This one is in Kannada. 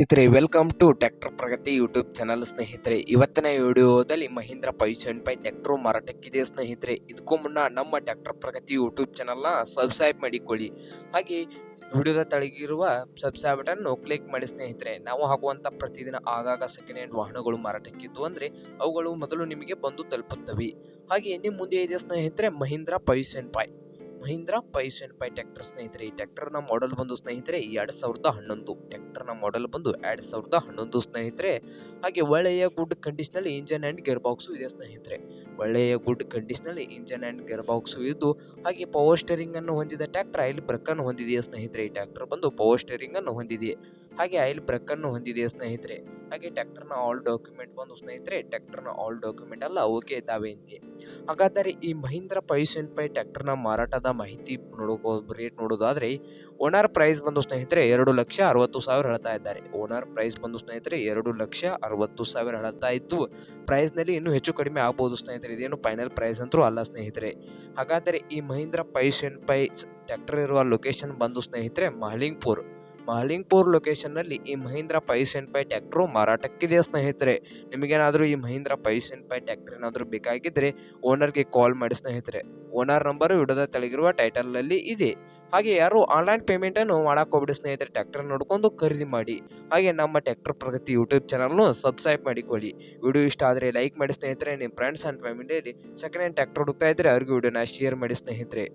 ಸ್ನೇಹಿತರೆ welcome to tractor Pragati YouTube channel ಸ್ನೇಹಿತರೆ. ಇವತ್ತಿನ ವಿಡಿಯೋದಲ್ಲಿ ಮಹೀಂದ್ರ ಸೆವೆನ್ ಫೈವ್ ಟ್ರ್ಯಾಕ್ಟರ್ ಮಾರಾಟಕ್ಕಿದೆ ಸ್ನೇಹಿತರೆ? ಇದಕ್ಕೂ ಮುನ್ನ ನಮ್ಮ ಟ್ರ್ಯಾಕ್ಟರ್ ಪ್ರಗತಿ ಯೂಟ್ಯೂಬ್ ಚಾನಲ್ನ ಸಬ್ಸ್ಕ್ರೈಬ್ ಮಾಡಿಕೊಳ್ಳಿ. ಹಾಗೆ ವಿಡಿಯೋದ ತಳಗಿರುವ ಸಬ್ಸ್ಕ್ರೈಬ್ ಬಟನ್ ಕ್ಲಿಕ್ ಮಾಡಿ ಸ್ನೇಹಿತರೆ. ನಾವು ಹಾಕುವಂಥ ಪ್ರತಿದಿನ ಆಗಾಗ ಸೆಕೆಂಡ್ ಹ್ಯಾಂಡ್ ವಾಹನಗಳು ಮಾರಾಟಕ್ಕಿದ್ದು ಅಂದರೆ ಅವುಗಳು ಮೊದಲು ನಿಮಗೆ ಬಂದು ತಲುಪುತ್ತವೆ. ಹಾಗೆ ನಿಮ್ಮ ಮುಂದೆ ಇದೆ ಸ್ನೇಹಿತರೆ? Mahindra seven five Mahindra seven five tractor ಸ್ನೇಹಿತರೆ. ಈ ಟ್ರ್ಯಾಕ್ಟರ್ನ ಮಾಡೆಲ್ ಬಂದು ಸ್ನೇಹಿತರೆ, ಎರಡು ಸಾವಿರದ ಹನ್ನೊಂದು ಟ್ರ್ಯಾಕ್ಟರ್ನ ಮಾಡೆಲ್ ಬಂದು ಎರಡು ಸಾವಿರದ ಹನ್ನೊಂದು ಸ್ನೇಹಿತರೆ. ಹಾಗೆ ಒಳ್ಳೆಯ ಗುಡ್ ಕಂಡೀಷನಲ್ಲಿ ಇಂಜನ್ ಆ್ಯಂಡ್ ಗೇರ್ ಬಾಕ್ಸು ಇದೆ ಸ್ನೇಹಿತರೆ. ಒಳ್ಳೆಯ ಗುಡ್ ಕಂಡೀಷನಲ್ಲಿ ಇಂಜನ್ ಆ್ಯಂಡ್ ಗೇರ್ ಬಾಕ್ಸು ಇದ್ದು, ಹಾಗೆ ಪವರ್ ಸ್ಟೇರಿಂಗ್ ಅನ್ನು ಹೊಂದಿದ ಟ್ಯಾಕ್ಟರ್ ಆಯಿಲ್ ಬ್ರಕ್ಕನ್ನು ಹೊಂದಿದೆಯಾ ಸ್ನೇಹಿತರೆ? ಈ ಟ್ಯಾಕ್ಟರ್ ಬಂದು ಪವರ್ ಸ್ಟೇರಿಂಗ್ ಅನ್ನು ಹೊಂದಿದೆ ಹಾಗೆ ಆಯಿಲ್ ಬ್ರಕ್ಕನ್ನು ಅನ್ನು ಹೊಂದಿದೆಯಾ ಸ್ನೇಹಿತರೆ? ಹಾಗೆ ಟ್ರ್ಯಾಕ್ಟರ್ನ ಆಲ್ ಡಾಕ್ಯುಮೆಂಟ್ ಬಂದು ಸ್ನೇಹಿತರೆ, ಟ್ರ್ಯಾಕ್ಟರ್ನ ಆಲ್ ಡಾಕ್ಯುಮೆಂಟ್ ಎಲ್ಲ ಓಕೆ ಇದ್ದಾವೆ ಅಂತೆ. ಹಾಗಾದರೆ ಈ ಮಹೀಂದ್ರ ಫೈವ್ ಪೈ ನ ಮಾರಾಟದ ಮಾಹಿತಿ ನೋಡೋ ರೇಟ್ ನೋಡೋದಾದ್ರೆ, ಓನರ್ ಪ್ರೈಸ್ ಬಂದು ಸ್ನೇಹಿತರೆ ಎರಡು ಲಕ್ಷ ಅರವತ್ತು ಸಾವಿರ ಹೇಳ್ತಾ ಇದ್ದಾರೆ. ಓನರ್ ಪ್ರೈಸ್ ಬಂದು ಸ್ನೇಹಿತರೆ ಎರಡು ಲಕ್ಷ ಅರವತ್ತು ಸಾವಿರ ಹೇಳ್ತಾ ಇತ್ತು. ಪ್ರೈಸ್ನಲ್ಲಿ ಇನ್ನೂ ಹೆಚ್ಚು ಕಡಿಮೆ ಆಗ್ಬೋದು ಸ್ನೇಹಿತರೆ. ಇದೇನು ಫೈನಲ್ ಪ್ರೈಸ್ ಅಂತೂ ಅಲ್ಲ ಸ್ನೇಹಿತರೆ. ಹಾಗಾದರೆ ಈ ಮಹೀಂದ್ರ ಪೈಸನ್ ಪೈಸ್ ಟ್ಯಾಕ್ಟರ್ ಇರುವ ಲೊಕೇಶನ್ ಬಂದು ಸ್ನೇಹಿತರೆ ಮಹಲಿಂಗ್ಪುರ್ ಮಹಲಿಂಗ್ಪುರ್ ಲೊಕೇಶನ್ನಲ್ಲಿ ಈ ಮಹೀಂದ್ರ ಪೈಸ್ ಆ್ಯಂಡ್ ಪೈ ಟ್ಯಾಕ್ಟ್ರು ಮಾರಾಟಕ್ಕಿದೆ ಸ್ನೇಹಿತರೆ? ನಿಮಗೇನಾದರೂ ಈ ಮಹೀಂದ್ರ ಪೈಸ್ ಆ್ಯಂಡ್ ಪೈ ಟ್ಯಾಕ್ಟರ್ ಏನಾದರೂ ಬೇಕಾಗಿದ್ದರೆ ಓನರ್ಗೆ ಕಾಲ್ ಮಾಡಿ ಸ್ನೇಹಿತರೆ. ಓನರ್ ನಂಬರು ವಿಡೋದ ತೆಳಗಿರುವ ಟೈಟಲಲ್ಲಿ ಇದೆ. ಹಾಗೆ ಯಾರು ಆನ್ಲೈನ್ ಪೇಮೆಂಟನ್ನು ಮಾಡಕ್ ಹೋಗ್ಬಿಡಿ ಸ್ನೇಹಿತರೆ ಟ್ರ್ಯಾಕ್ಟರ್ ನೋಡ್ಕೊಂಡು ಖರೀದಿ ಮಾಡಿ. ಹಾಗೆ ನಮ್ಮ ಟ್ರ್ಯಾಕ್ಟರ್ ಪ್ರಗತಿ ಯೂಟ್ಯೂಬ್ ಚಾನಲ್ನು ಸಬ್ಸ್ಕ್ರೈಬ್ ಮಾಡಿಕೊಳ್ಳಿ. ವಿಡಿಯೋ ಇಷ್ಟ ಆದರೆ ಲೈಕ್ ಮಾಡಿ ಸ್ನೇಹಿತರೆ ನಿಮ್ಮ ಫ್ರೆಂಡ್ಸ್ ಆ್ಯಂಡ್ ಫ್ಯಾಮಿಲಿಯಲ್ಲಿ ಸೆಕೆಂಡ್ ಹ್ಯಾಂಡ್ ಟ್ರ್ಯಾಕ್ಟರ್ ಹುಡುಕ್ತಾ ಇದ್ದರೆ ಅವ್ರಿಗೆ ವಿಡಿಯೋನ ಶೇರ್ ಮಾಡಿ ಸ್ನೇಹಿತರೆ.